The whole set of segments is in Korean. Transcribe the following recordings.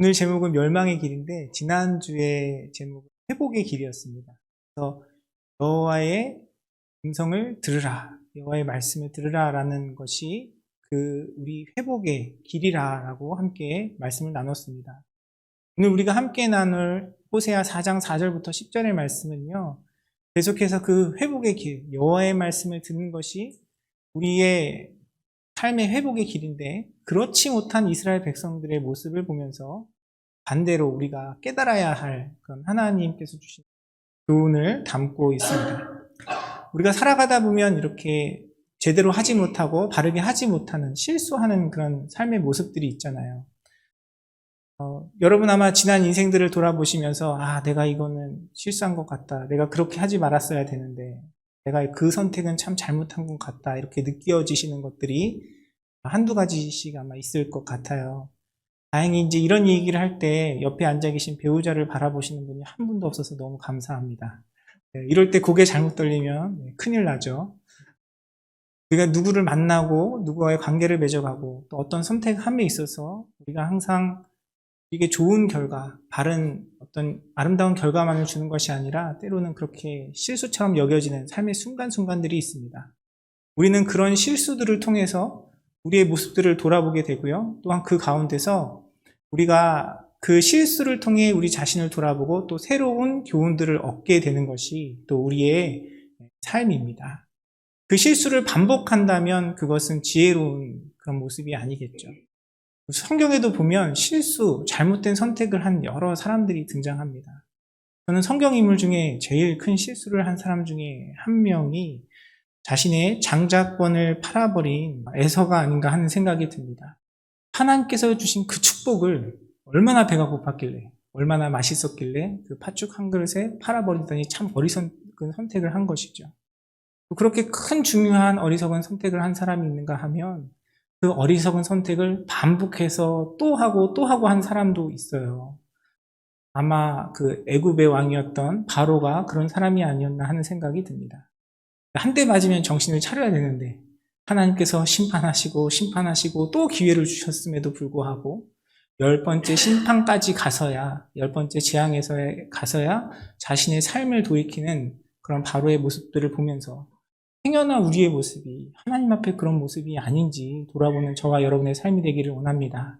오늘 제목은 멸망의 길인데 지난주에 제목은 회복의 길이었습니다. 그래서 여호와의 음성을 들으라, 여호와의 말씀을 들으라라는 것이 그 우리 회복의 길이라라고 함께 말씀을 나눴습니다. 오늘 우리가 함께 나눌 호세아 4장 4절부터 10절의 말씀은요. 계속해서 그 회복의 길, 여호와의 말씀을 듣는 것이 우리의 삶의 회복의 길인데 그렇지 못한 이스라엘 백성들의 모습을 보면서 반대로 우리가 깨달아야 할 그런 하나님께서 주신 교훈을 담고 있습니다. 우리가 살아가다 보면 이렇게 제대로 하지 못하고 바르게 하지 못하는 실수하는 그런 삶의 모습들이 있잖아요. 어, 여러분 아마 지난 인생들을 돌아보시면서 아 내가 이거는 실수한 것 같다. 내가 그렇게 하지 말았어야 되는데 내가 그 선택은 참 잘못한 것 같다. 이렇게 느껴지시는 것들이 한두 가지씩 아마 있을 것 같아요. 다행히 이제 이런 얘기를 할 때 옆에 앉아 계신 배우자를 바라보시는 분이 한 분도 없어서 너무 감사합니다. 네, 이럴 때 고개 잘못 돌리면 네, 큰일 나죠. 우리가 누구를 만나고 누구와의 관계를 맺어가고 또 어떤 선택함에 있어서 우리가 항상 이게 좋은 결과, 바른 어떤 아름다운 결과만을 주는 것이 아니라 때로는 그렇게 실수처럼 여겨지는 삶의 순간순간들이 있습니다. 우리는 그런 실수들을 통해서 우리의 모습들을 돌아보게 되고요. 또한 그 가운데서 우리가 그 실수를 통해 우리 자신을 돌아보고 또 새로운 교훈들을 얻게 되는 것이 또 우리의 삶입니다. 그 실수를 반복한다면 그것은 지혜로운 그런 모습이 아니겠죠. 성경에도 보면 실수, 잘못된 선택을 한 여러 사람들이 등장합니다. 저는 성경 인물 중에 제일 큰 실수를 한 사람 중에 한 명이 자신의 장자권을 팔아버린 에서가 아닌가 하는 생각이 듭니다. 하나님께서 주신 그 축복을 얼마나 배가 고팠길래, 얼마나 맛있었길래 그 팥죽 한 그릇에 팔아버리더니 참 어리석은 선택을 한 것이죠. 그렇게 큰 중요한 어리석은 선택을 한 사람이 있는가 하면 그 어리석은 선택을 반복해서 또 하고 또 하고 한 사람도 있어요. 아마 그 애굽의 왕이었던 바로가 그런 사람이 아니었나 하는 생각이 듭니다. 한 대 맞으면 정신을 차려야 되는데 하나님께서 심판하시고 심판하시고 또 기회를 주셨음에도 불구하고 열 번째 심판까지 가서야 열 번째 재앙에서 가서야 자신의 삶을 돌이키는 그런 바로의 모습들을 보면서 행여나 우리의 모습이 하나님 앞에 그런 모습이 아닌지 돌아보는 저와 여러분의 삶이 되기를 원합니다.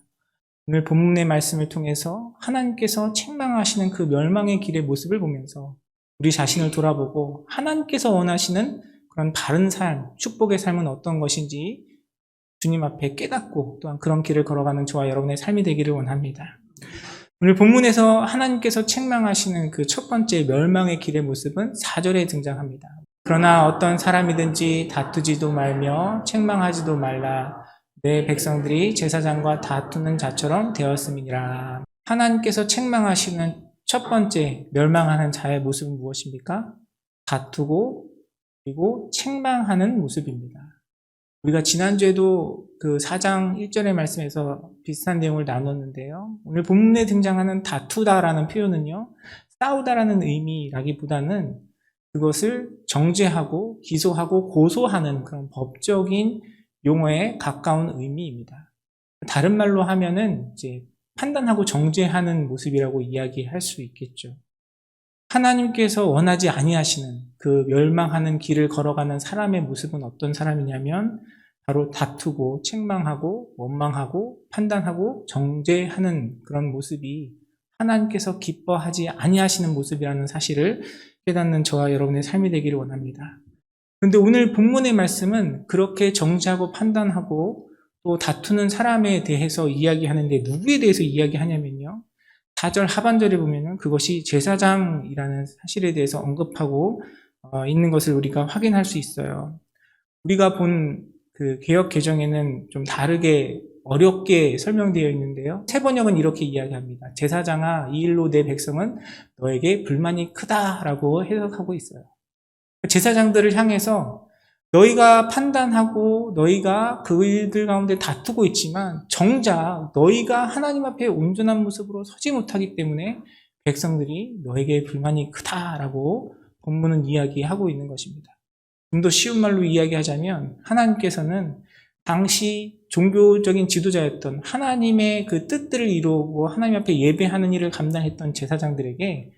오늘 본문의 말씀을 통해서 하나님께서 책망하시는 그 멸망의 길의 모습을 보면서 우리 자신을 돌아보고 하나님께서 원하시는 그런 바른 삶, 축복의 삶은 어떤 것인지 주님 앞에 깨닫고 또한 그런 길을 걸어가는 저와 여러분의 삶이 되기를 원합니다. 오늘 본문에서 하나님께서 책망하시는 그 첫 번째 멸망의 길의 모습은 4절에 등장합니다. 그러나 어떤 사람이든지 다투지도 말며 책망하지도 말라. 내 백성들이 제사장과 다투는 자처럼 되었음이니라. 하나님께서 책망하시는 첫 번째 멸망하는 자의 모습은 무엇입니까? 다투고 그리고 책망하는 모습입니다. 우리가 지난주에도 그 4장 1절의 말씀에서 비슷한 내용을 나눴는데요. 오늘 본문에 등장하는 다투다라는 표현은요, 싸우다라는 의미라기보다는 그것을 정죄하고 기소하고 고소하는 그런 법적인 용어에 가까운 의미입니다. 다른 말로 하면은 이제 판단하고 정죄하는 모습이라고 이야기할 수 있겠죠. 하나님께서 원하지 아니하시는 그 멸망하는 길을 걸어가는 사람의 모습은 어떤 사람이냐면 바로 다투고 책망하고 원망하고 판단하고 정죄하는 그런 모습이 하나님께서 기뻐하지 아니하시는 모습이라는 사실을 깨닫는 저와 여러분의 삶이 되기를 원합니다. 그런데 오늘 본문의 말씀은 그렇게 정죄하고 판단하고 또 다투는 사람에 대해서 이야기하는데 누구에 대해서 이야기하냐면요. 4절 하반절에 보면은 그것이 제사장이라는 사실에 대해서 언급하고 어, 있는 것을 우리가 확인할 수 있어요. 우리가 본 그 개혁 개정에는 좀 다르게 어렵게 설명되어 있는데요. 새 번역은 이렇게 이야기합니다. 제사장아, 이 일로 내 백성은 너에게 불만이 크다라고 해석하고 있어요. 제사장들을 향해서 너희가 판단하고 너희가 그 일들 가운데 다투고 있지만 정작 너희가 하나님 앞에 온전한 모습으로 서지 못하기 때문에 백성들이 너에게 불만이 크다라고 본문은 이야기하고 있는 것입니다. 좀 더 쉬운 말로 이야기하자면 하나님께서는 당시 종교적인 지도자였던 하나님의 그 뜻들을 이루고 하나님 앞에 예배하는 일을 감당했던 제사장들에게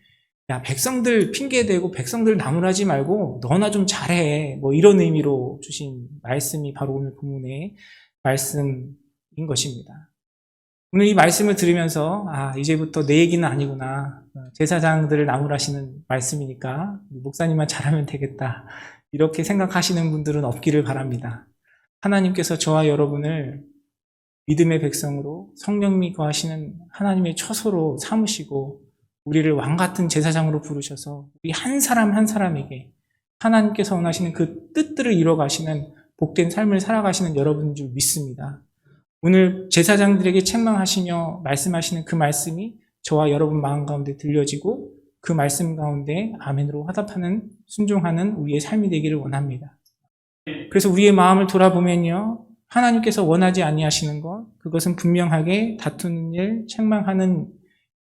야 백성들 핑계대고 백성들 나무라지 말고 너나 좀 잘해 뭐 이런 의미로 주신 말씀이 바로 오늘 본문의 말씀인 것입니다. 오늘 이 말씀을 들으면서 아 이제부터 내 얘기는 아니구나 제사장들을 나무라시는 말씀이니까 목사님만 잘하면 되겠다 이렇게 생각하시는 분들은 없기를 바랍니다. 하나님께서 저와 여러분을 믿음의 백성으로 성령이 거하시는 하나님의 처소로 삼으시고 우리를 왕 같은 제사장으로 부르셔서 우리 한 사람 한 사람에게 하나님께서 원하시는 그 뜻들을 이뤄 가시는 복된 삶을 살아가시는 여러분인 줄 믿습니다. 오늘 제사장들에게 책망하시며 말씀하시는 그 말씀이 저와 여러분 마음 가운데 들려지고 그 말씀 가운데 아멘으로 화답하는 순종하는 우리의 삶이 되기를 원합니다. 그래서 우리의 마음을 돌아보면요. 하나님께서 원하지 아니하시는 것, 그것은 분명하게 다투는 일, 책망하는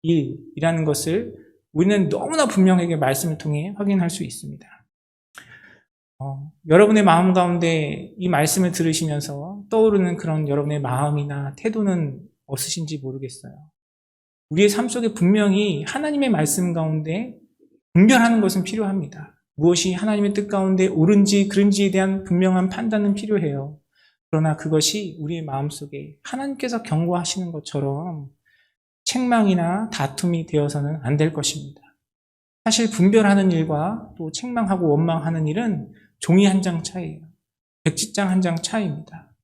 일이라는 것을 우리는 너무나 분명하게 말씀을 통해 확인할 수 있습니다. 어, 여러분의 마음 가운데 이 말씀을 들으시면서 떠오르는 그런 여러분의 마음이나 태도는 없으신지 모르겠어요. 우리의 삶 속에 분명히 하나님의 말씀 가운데 분별하는 것은 필요합니다. 무엇이 하나님의 뜻 가운데 옳은지 그른지에 대한 분명한 판단은 필요해요. 그러나 그것이 우리의 마음 속에 하나님께서 경고하시는 것처럼 책망이나 다툼이 되어서는 안 될 것입니다. 사실 분별하는 일과 또 책망하고 원망하는 일은 종이 한 장 차이예요. 백지장 한 장 차이입니다.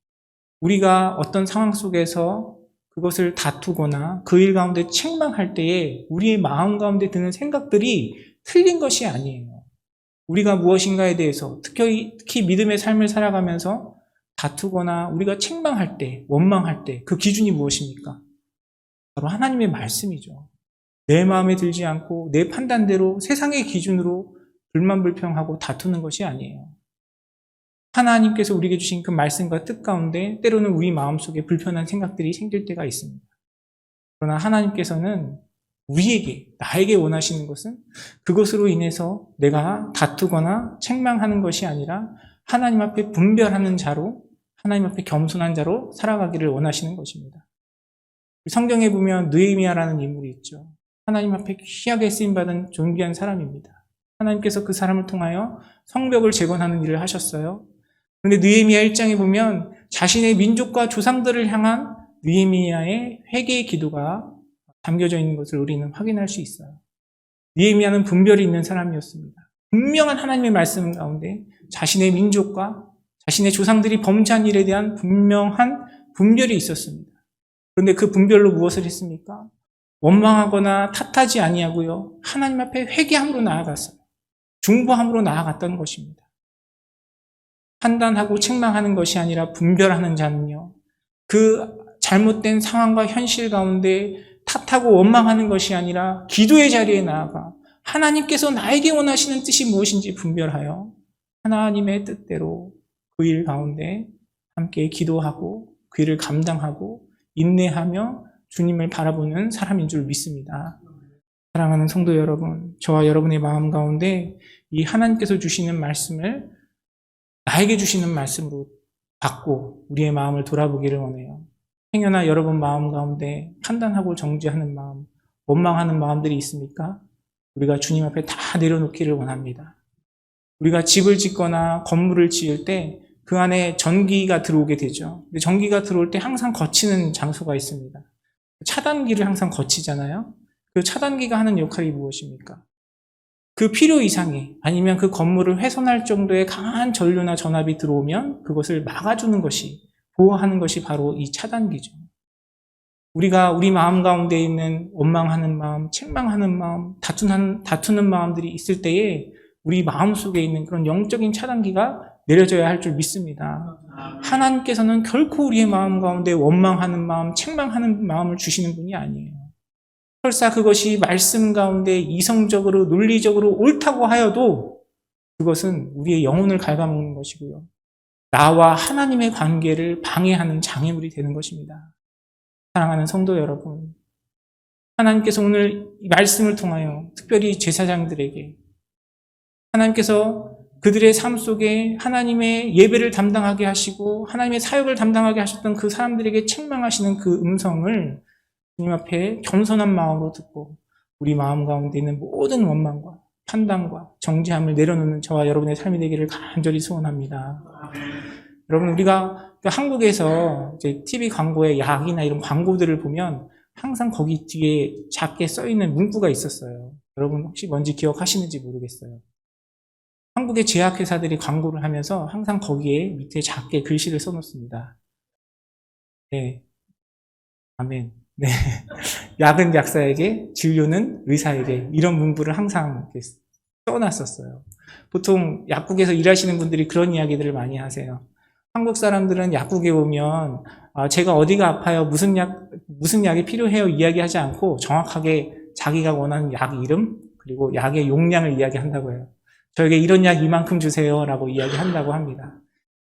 우리가 어떤 상황 속에서 그것을 다투거나 그 일 가운데 책망할 때에 우리의 마음 가운데 드는 생각들이 틀린 것이 아니에요. 우리가 무엇인가에 대해서 특히, 특히 믿음의 삶을 살아가면서 다투거나 우리가 책망할 때, 원망할 때 그 기준이 무엇입니까? 바로 하나님의 말씀이죠. 내 마음에 들지 않고 내 판단대로 세상의 기준으로 불만불평하고 다투는 것이 아니에요. 하나님께서 우리에게 주신 그 말씀과 뜻 가운데 때로는 우리 마음속에 불편한 생각들이 생길 때가 있습니다. 그러나 하나님께서는 우리에게, 나에게 원하시는 것은 그것으로 인해서 내가 다투거나 책망하는 것이 아니라 하나님 앞에 분별하는 자로, 하나님 앞에 겸손한 자로 살아가기를 원하시는 것입니다. 성경에 보면 느헤미야라는 인물이 있죠. 하나님 앞에 귀하게 쓰임받은 존귀한 사람입니다. 하나님께서 그 사람을 통하여 성벽을 재건하는 일을 하셨어요. 그런데 느헤미야 1장에 보면 자신의 민족과 조상들을 향한 느헤미야의 회개의 기도가 담겨져 있는 것을 우리는 확인할 수 있어요. 느헤미야는 분별이 있는 사람이었습니다. 분명한 하나님의 말씀 가운데 자신의 민족과 자신의 조상들이 범죄한 일에 대한 분명한 분별이 있었습니다. 그런데 그 분별로 무엇을 했습니까? 원망하거나 탓하지 아니하고요. 하나님 앞에 회개함으로 나아갔어요. 중보함으로 나아갔던 것입니다. 판단하고 책망하는 것이 아니라 분별하는 자는요. 그 잘못된 상황과 현실 가운데 탓하고 원망하는 것이 아니라 기도의 자리에 나아가 하나님께서 나에게 원하시는 뜻이 무엇인지 분별하여 하나님의 뜻대로 그 일 가운데 함께 기도하고 그 일을 감당하고 인내하며 주님을 바라보는 사람인 줄 믿습니다. 사랑하는 성도 여러분, 저와 여러분의 마음 가운데 이 하나님께서 주시는 말씀을 나에게 주시는 말씀으로 받고 우리의 마음을 돌아보기를 원해요. 행여나 여러분 마음 가운데 판단하고 정지하는 마음, 원망하는 마음들이 있습니까? 우리가 주님 앞에 다 내려놓기를 원합니다. 우리가 집을 짓거나 건물을 지을 때 그 안에 전기가 들어오게 되죠. 근데 전기가 들어올 때 항상 거치는 장소가 있습니다. 차단기를 항상 거치잖아요. 그 차단기가 하는 역할이 무엇입니까? 그 필요 이상의 아니면 그 건물을 훼손할 정도의 강한 전류나 전압이 들어오면 그것을 막아주는 것이 보호하는 것이 바로 이 차단기죠. 우리가 우리 마음 가운데 있는 원망하는 마음, 책망하는 마음, 다투는, 다투는 마음들이 있을 때에 우리 마음 속에 있는 그런 영적인 차단기가 내려져야 할 줄 믿습니다. 하나님께서는 결코 우리의 마음 가운데 원망하는 마음, 책망하는 마음을 주시는 분이 아니에요. 설사 그것이 말씀 가운데 이성적으로, 논리적으로 옳다고 하여도 그것은 우리의 영혼을 갉아먹는 것이고요. 나와 하나님의 관계를 방해하는 장애물이 되는 것입니다. 사랑하는 성도 여러분, 하나님께서 오늘 이 말씀을 통하여 특별히 제사장들에게 하나님께서 그들의 삶 속에 하나님의 예배를 담당하게 하시고 하나님의 사역을 담당하게 하셨던 그 사람들에게 책망하시는 그 음성을 주님 앞에 겸손한 마음으로 듣고 우리 마음 가운데 있는 모든 원망과 판단과 정죄함을 내려놓는 저와 여러분의 삶이 되기를 간절히 소원합니다. 여러분 우리가 그 한국에서 이제 TV 광고에 약이나 이런 광고들을 보면 항상 거기 뒤에 작게 써 있는 문구가 있었어요. 여러분 혹시 뭔지 기억하시는지 모르겠어요. 한국의 제약회사들이 광고를 하면서 항상 거기에 밑에 작게 글씨를 써놓습니다. 네. 아멘. 네. 약은 약사에게, 진료는 의사에게. 이런 문구를 항상 써놨었어요. 보통 약국에서 일하시는 분들이 그런 이야기들을 많이 하세요. 한국 사람들은 약국에 오면 아, 제가 어디가 아파요, 무슨 약 무슨 약이 필요해요 이야기하지 않고 정확하게 자기가 원하는 약 이름 그리고 약의 용량을 이야기한다고 해요. 저에게 이런 약 이만큼 주세요라고 이야기한다고 합니다.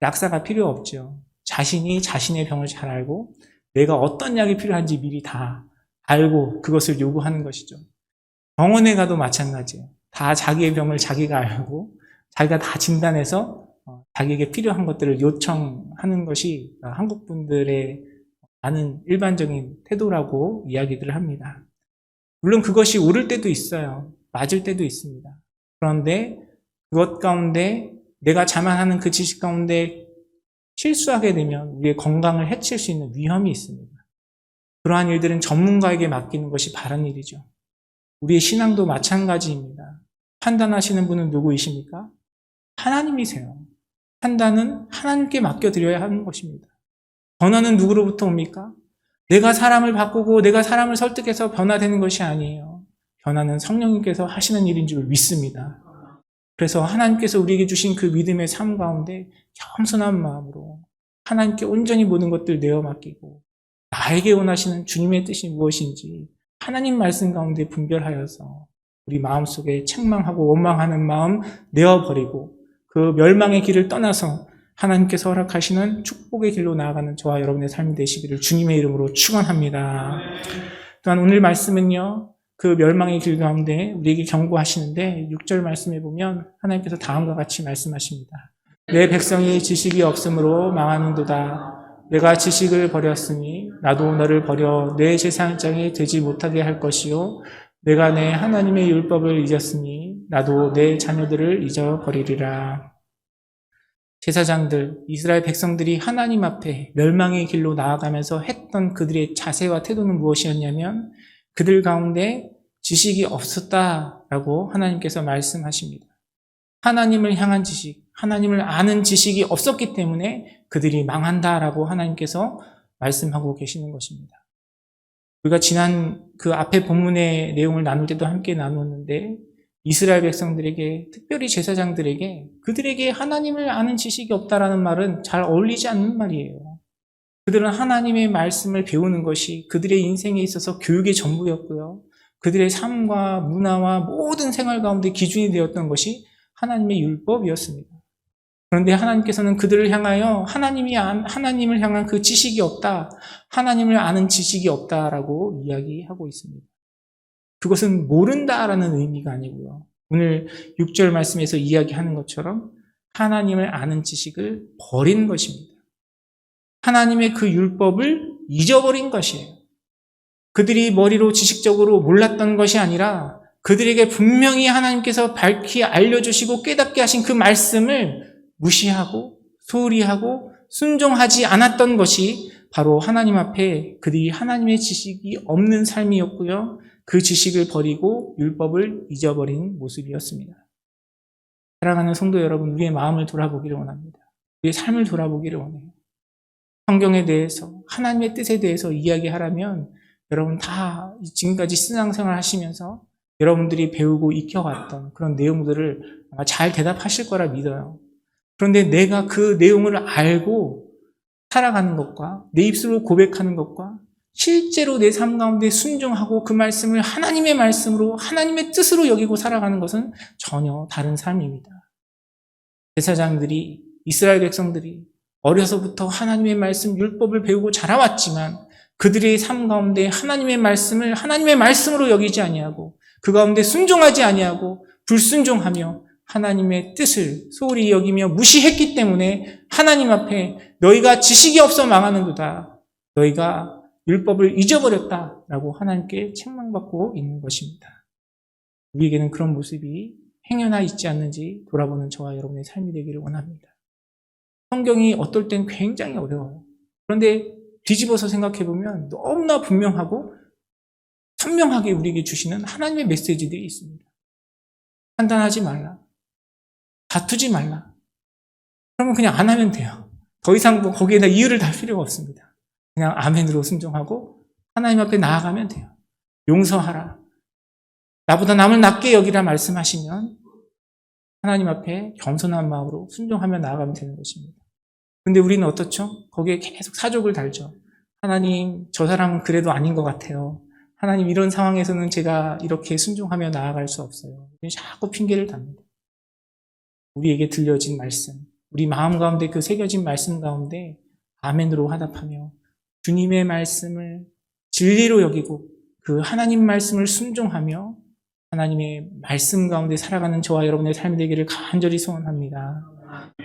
약사가 필요 없죠. 자신이 자신의 병을 잘 알고 내가 어떤 약이 필요한지 미리 다 알고 그것을 요구하는 것이죠. 병원에 가도 마찬가지예요. 다 자기의 병을 자기가 알고 자기가 다 진단해서 어, 자기에게 필요한 것들을 요청하는 것이 한국 분들의 많은 일반적인 태도라고 이야기들을 합니다. 물론 그것이 옳을 때도 있어요. 맞을 때도 있습니다. 그런데 그것 가운데 내가 자만하는 그 지식 가운데 실수하게 되면 우리의 건강을 해칠 수 있는 위험이 있습니다. 그러한 일들은 전문가에게 맡기는 것이 바른 일이죠. 우리의 신앙도 마찬가지입니다. 판단하시는 분은 누구이십니까? 하나님이세요. 판단은 하나님께 맡겨드려야 하는 것입니다. 변화는 누구로부터 옵니까? 내가 사람을 바꾸고 내가 사람을 설득해서 변화되는 것이 아니에요. 변화는 성령님께서 하시는 일인 줄 믿습니다. 그래서 하나님께서 우리에게 주신 그 믿음의 삶 가운데 겸손한 마음으로 하나님께 온전히 모든 것들 내어 맡기고 나에게 원하시는 주님의 뜻이 무엇인지 하나님 말씀 가운데 분별하여서 우리 마음속에 책망하고 원망하는 마음 내어버리고 그 멸망의 길을 떠나서 하나님께서 허락하시는 축복의 길로 나아가는 저와 여러분의 삶이 되시기를 주님의 이름으로 축원합니다. 또한 오늘 말씀은요. 그 멸망의 길 가운데 우리에게 경고하시는데 6절 말씀에 보면 하나님께서 다음과 같이 말씀하십니다. 내 백성이 지식이 없으므로 망하는도다. 내가 지식을 버렸으니 나도 너를 버려 내 제사장이 되지 못하게 할 것이요. 내가 내 하나님의 율법을 잊었으니 나도 내 자녀들을 잊어버리리라. 제사장들, 이스라엘 백성들이 하나님 앞에 멸망의 길로 나아가면서 했던 그들의 자세와 태도는 무엇이었냐면 그들 가운데 지식이 없었다라고 하나님께서 말씀하십니다. 하나님을 향한 지식, 하나님을 아는 지식이 없었기 때문에 그들이 망한다라고 하나님께서 말씀하고 계시는 것입니다. 우리가 지난 그 앞에 본문의 내용을 나눌 때도 함께 나누었는데 이스라엘 백성들에게 특별히 제사장들에게 그들에게 하나님을 아는 지식이 없다라는 말은 잘 어울리지 않는 말이에요. 그들은 하나님의 말씀을 배우는 것이 그들의 인생에 있어서 교육의 전부였고요. 그들의 삶과 문화와 모든 생활 가운데 기준이 되었던 것이 하나님의 율법이었습니다. 그런데 하나님께서는 그들을 향하여 하나님이 하나님을 향한 그 지식이 없다, 하나님을 아는 지식이 없다라고 이야기하고 있습니다. 그것은 모른다라는 의미가 아니고요. 오늘 6절 말씀에서 이야기하는 것처럼 하나님을 아는 지식을 버린 것입니다. 하나님의 그 율법을 잊어버린 것이에요. 그들이 머리로 지식적으로 몰랐던 것이 아니라 그들에게 분명히 하나님께서 밝히 알려주시고 깨닫게 하신 그 말씀을 무시하고 소홀히 하고 순종하지 않았던 것이 바로 하나님 앞에 그들이 하나님의 지식이 없는 삶이었고요. 그 지식을 버리고 율법을 잊어버린 모습이었습니다. 사랑하는 성도 여러분, 우리의 마음을 돌아보기를 원합니다. 우리의 삶을 돌아보기를 원해요. 성경에 대해서, 하나님의 뜻에 대해서 이야기하라면 여러분 다 지금까지 신앙생활 하시면서 여러분들이 배우고 익혀갔던 그런 내용들을 아마 잘 대답하실 거라 믿어요. 그런데 내가 그 내용을 알고 살아가는 것과 내 입술로 고백하는 것과 실제로 내 삶 가운데 순종하고 그 말씀을 하나님의 말씀으로 하나님의 뜻으로 여기고 살아가는 것은 전혀 다른 삶입니다. 제사장들이 이스라엘 백성들이 어려서부터 하나님의 말씀 율법을 배우고 자라왔지만 그들의 삶 가운데 하나님의 말씀을 하나님의 말씀으로 여기지 아니하고 그 가운데 순종하지 아니하고 불순종하며 하나님의 뜻을 소홀히 여기며 무시했기 때문에 하나님 앞에 너희가 지식이 없어 망하는도다. 너희가 율법을 잊어버렸다라고 하나님께 책망받고 있는 것입니다. 우리에게는 그런 모습이 행여나 있지 않는지 돌아보는 저와 여러분의 삶이 되기를 원합니다. 성경이 어떨 땐 굉장히 어려워요. 그런데 뒤집어서 생각해 보면 너무나 분명하고 선명하게 우리에게 주시는 하나님의 메시지들이 있습니다. 판단하지 말라. 다투지 말라. 그러면 그냥 안 하면 돼요. 더 이상 뭐 거기에다 이유를 달 필요가 없습니다. 그냥 아멘으로 순종하고 하나님 앞에 나아가면 돼요. 용서하라. 나보다 남을 낮게 여기라 말씀하시면 하나님 앞에 겸손한 마음으로 순종하며 나아가면 되는 것입니다. 근데 우리는 어떻죠? 거기에 계속 사족을 달죠. 하나님, 저 사람은 그래도 아닌 것 같아요. 하나님, 이런 상황에서는 제가 이렇게 순종하며 나아갈 수 없어요. 자꾸 핑계를 답니다. 우리에게 들려진 말씀, 우리 마음 가운데 그 새겨진 말씀 가운데 아멘으로 화답하며 주님의 말씀을 진리로 여기고 그 하나님 말씀을 순종하며 하나님의 말씀 가운데 살아가는 저와 여러분의 삶이 되기를 간절히 소원합니다.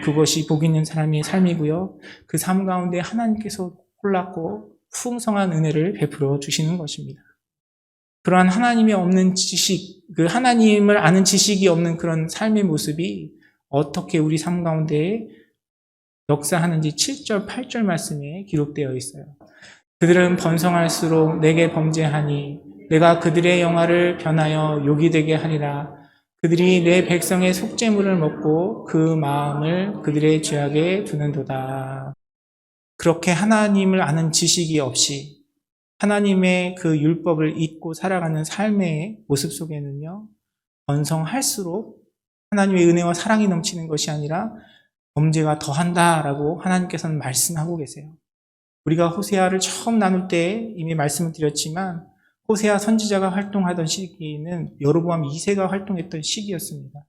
그것이 복 있는 사람의 삶이고요. 그 삶 가운데 하나님께서 홀랐고 풍성한 은혜를 베풀어 주시는 것입니다. 그러한 하나님이 없는 지식, 그 하나님을 아는 지식이 없는 그런 삶의 모습이 어떻게 우리 삶 가운데 역사하는지 7절, 8절 말씀에 기록되어 있어요. 그들은 번성할수록 내게 범죄하니 내가 그들의 영화를 변하여 욕이 되게 하리라. 그들이 내 백성의 속죄물을 먹고 그 마음을 그들의 죄악에 두는도다. 그렇게 하나님을 아는 지식이 없이 하나님의 그 율법을 잊고 살아가는 삶의 모습 속에는요, 번성할수록 하나님의 은혜와 사랑이 넘치는 것이 아니라 범죄가 더한다라고 하나님께서는 말씀하고 계세요. 우리가 호세아를 처음 나눌 때 이미 말씀을 드렸지만 호세아 선지자가 활동하던 시기는 여로보암 2세가 활동했던 시기였습니다.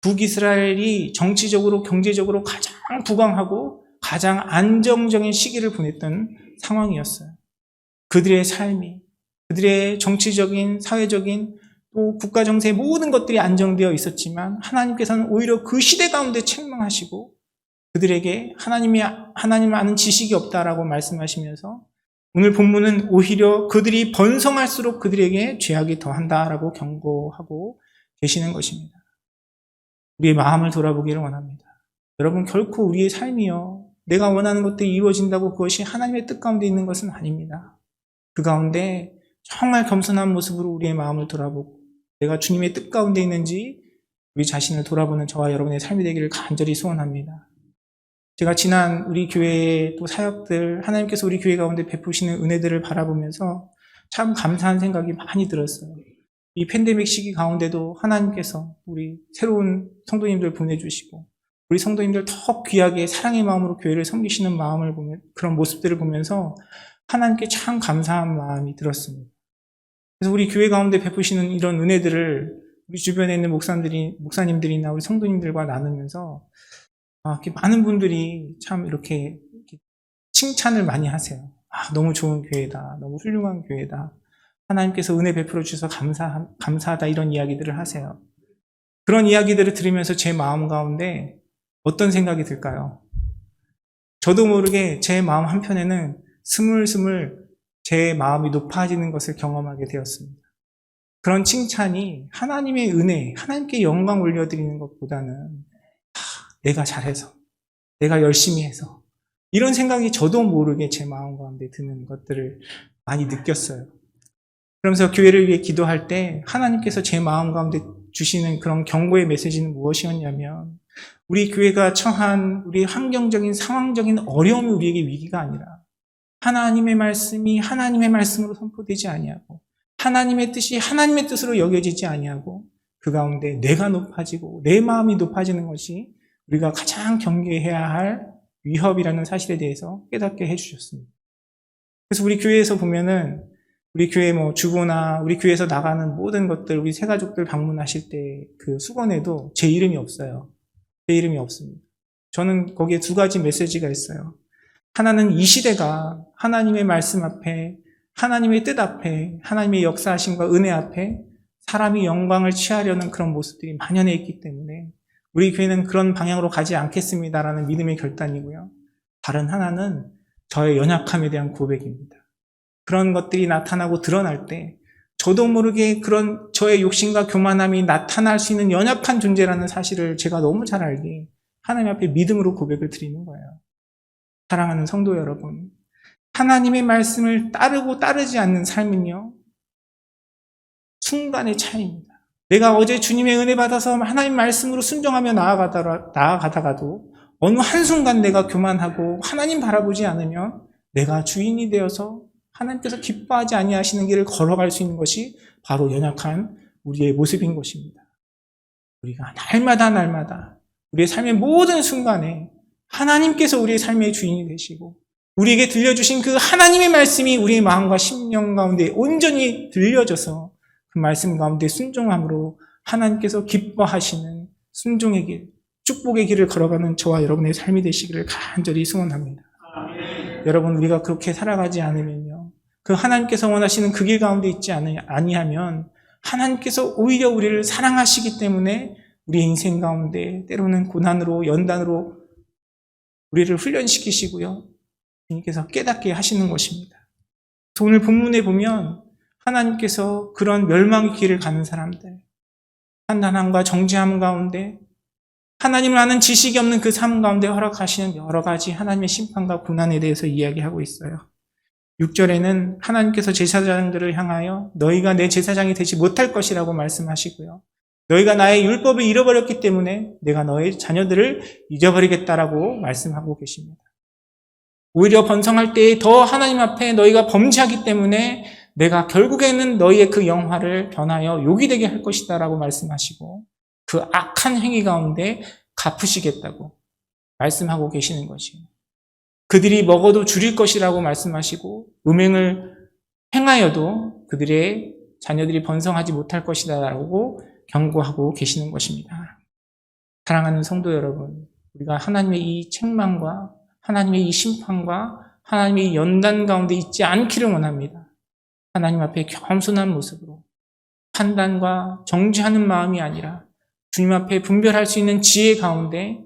북이스라엘이 정치적으로 경제적으로 가장 부강하고 가장 안정적인 시기를 보냈던 상황이었어요. 그들의 삶이 그들의 정치적인 사회적인 또 국가 정세의 모든 것들이 안정되어 있었지만 하나님께서는 오히려 그 시대 가운데 책망하시고 그들에게 하나님이 하나님을 아는 지식이 없다라고 말씀하시면서 오늘 본문은 오히려 그들이 번성할수록 그들에게 죄악이 더한다라고 경고하고 계시는 것입니다. 우리의 마음을 돌아보기를 원합니다. 여러분 결코 우리의 삶이요 내가 원하는 것들이 이루어진다고 그것이 하나님의 뜻 가운데 있는 것은 아닙니다. 그 가운데 정말 겸손한 모습으로 우리의 마음을 돌아보고 내가 주님의 뜻 가운데 있는지 우리 자신을 돌아보는 저와 여러분의 삶이 되기를 간절히 소원합니다. 제가 지난 우리 교회의 또 사역들, 하나님께서 우리 교회 가운데 베푸시는 은혜들을 바라보면서 참 감사한 생각이 많이 들었어요. 이 팬데믹 시기 가운데도 하나님께서 우리 새로운 성도님들 보내주시고, 우리 성도님들 더 귀하게 사랑의 마음으로 교회를 섬기시는 마음을 보면, 그런 모습들을 보면서 하나님께 참 감사한 마음이 들었습니다. 그래서 우리 교회 가운데 베푸시는 이런 은혜들을 우리 주변에 있는 목사님들이, 목사님들이나 우리 성도님들과 나누면서 아, 많은 분들이 참 이렇게 칭찬을 많이 하세요. 아, 너무 좋은 교회다. 너무 훌륭한 교회다. 하나님께서 은혜 베풀어 주셔서 감사, 감사하다. 이런 이야기들을 하세요. 그런 이야기들을 들으면서 제 마음 가운데 어떤 생각이 들까요? 저도 모르게 제 마음 한편에는 스물스물 제 마음이 높아지는 것을 경험하게 되었습니다. 그런 칭찬이 하나님의 은혜, 하나님께 영광 올려드리는 것보다는 내가 잘해서, 내가 열심히 해서, 이런 생각이 저도 모르게 제 마음 가운데 드는 것들을 많이 느꼈어요. 그러면서 교회를 위해 기도할 때 하나님께서 제 마음 가운데 주시는 그런 경고의 메시지는 무엇이었냐면 우리 교회가 처한 우리 환경적인 상황적인 어려움이 우리에게 위기가 아니라 하나님의 말씀이 하나님의 말씀으로 선포되지 아니하고 하나님의 뜻이 하나님의 뜻으로 여겨지지 아니하고 그 가운데 내가 높아지고 내 마음이 높아지는 것이 우리가 가장 경계해야 할 위협이라는 사실에 대해서 깨닫게 해주셨습니다. 그래서 우리 교회에서 보면은 우리 교회 뭐 주보나 우리 교회에서 나가는 모든 것들 우리 새 가족들 방문하실 때 그 수건에도 제 이름이 없어요. 제 이름이 없습니다. 저는 거기에 두 가지 메시지가 있어요. 하나는 이 시대가 하나님의 말씀 앞에 하나님의 뜻 앞에 하나님의 역사하심과 은혜 앞에 사람이 영광을 취하려는 그런 모습들이 만연해 있기 때문에 우리 교회는 그런 방향으로 가지 않겠습니다라는 믿음의 결단이고요. 다른 하나는 저의 연약함에 대한 고백입니다. 그런 것들이 나타나고 드러날 때 저도 모르게 그런 저의 욕심과 교만함이 나타날 수 있는 연약한 존재라는 사실을 제가 너무 잘 알게 하나님 앞에 믿음으로 고백을 드리는 거예요. 사랑하는 성도 여러분, 하나님의 말씀을 따르고 따르지 않는 삶은요, 순간의 차이입니다. 내가 어제 주님의 은혜 받아서 하나님 말씀으로 순종하며 나아가다가, 나아가다가도 어느 한순간 내가 교만하고 하나님 바라보지 않으면 내가 주인이 되어서 하나님께서 기뻐하지 아니하시는 길을 걸어갈 수 있는 것이 바로 연약한 우리의 모습인 것입니다. 우리가 날마다 날마다 우리의 삶의 모든 순간에 하나님께서 우리의 삶의 주인이 되시고 우리에게 들려주신 그 하나님의 말씀이 우리의 마음과 심령 가운데 온전히 들려져서 그 말씀 가운데 순종함으로 하나님께서 기뻐하시는 순종의 길, 축복의 길을 걸어가는 저와 여러분의 삶이 되시기를 간절히 소원합니다. 여러분 우리가 그렇게 살아가지 않으면요. 그 하나님께서 원하시는 그 길 가운데 있지 않으- 아니하면 하나님께서 오히려 우리를 사랑하시기 때문에 우리의 인생 가운데 때로는 고난으로 연단으로 우리를 훈련시키시고요. 주님께서 깨닫게 하시는 것입니다. 오늘 본문에 보면 하나님께서 그런 멸망의 길을 가는 사람들, 판단함과 정죄함 가운데 하나님을 아는 지식이 없는 그 삶 가운데 허락하시는 여러 가지 하나님의 심판과 고난에 대해서 이야기하고 있어요. 6절에는 하나님께서 제사장들을 향하여 너희가 내 제사장이 되지 못할 것이라고 말씀하시고요. 너희가 나의 율법을 잃어버렸기 때문에 내가 너의 자녀들을 잊어버리겠다라고 말씀하고 계십니다. 오히려 번성할 때에 더 하나님 앞에 너희가 범죄하기 때문에 내가 결국에는 너희의 그 영화를 변하여 욕이 되게 할 것이다라고 말씀하시고 그 악한 행위 가운데 갚으시겠다고 말씀하고 계시는 것이에요. 그들이 먹어도 줄일 것이라고 말씀하시고 음행을 행하여도 그들의 자녀들이 번성하지 못할 것이다라고 경고하고 계시는 것입니다. 사랑하는 성도 여러분, 우리가 하나님의 이 책망과 하나님의 이 심판과 하나님의 이 연단 가운데 있지 않기를 원합니다. 하나님 앞에 겸손한 모습으로 판단과 정죄하는 마음이 아니라 주님 앞에 분별할 수 있는 지혜 가운데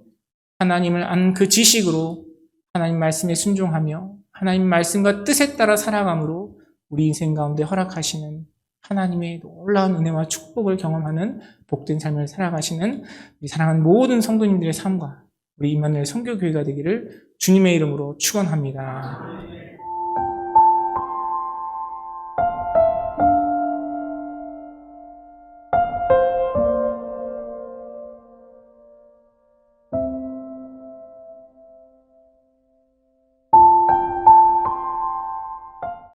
하나님을 아는 그 지식으로 하나님 말씀에 순종하며 하나님 말씀과 뜻에 따라 살아감으로 우리 인생 가운데 허락하시는 하나님의 놀라운 은혜와 축복을 경험하는 복된 삶을 살아가시는 우리 사랑하는 모든 성도님들의 삶과 우리 임마누엘 성교교회가 되기를 주님의 이름으로 축원합니다.